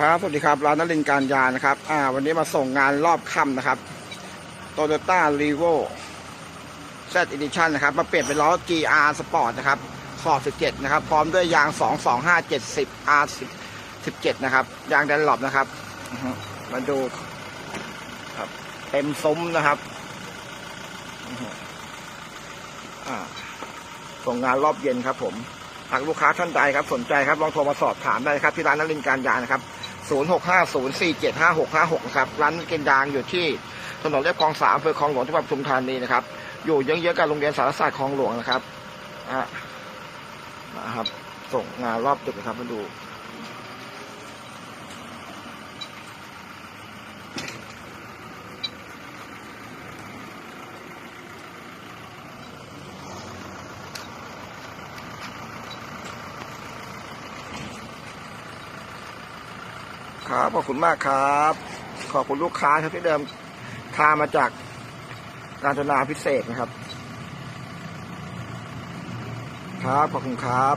ครับสวัสดีครับร้านนรินการยานะครับ อ่า วันนี้มาส่งงานรอบค่ำนะครับ Toyota r e v o Z Edition นนะครับ มาเปลี่ยนเป็นล้อ GR Sport นะครับขอบ17 นะครับ พร้อมด้วยยาง 22570 R 17 นะครับ ยางแดนหลบนะครับ มาดูครับเต็มซุ้มนะครับอ่าส่งงานรอบเย็นครับผมหากลูกค้าท่านใดครับสนใจครับลองโทรมาสอบถามได้ครับที่ร้านนรินการยานะครับ 0650475656นะครับร้านกินดางอยู่ที่ถนนเรียบคลองสามอำเภอคลองหลวงจังหวัดปทุมธานีนะครับ อยู่เยื้องๆกับโรงเรียนสารศาสตร์คลองหลวงนะครับอะนะครับ ส่งงานรอบตึกนะครับมาดู ครับ ขอบคุณมากครับ ขอบคุณลูกค้าครับที่เดิมทามาจากการจนาพิเศษนะครับ ครับ ขอบคุณครับ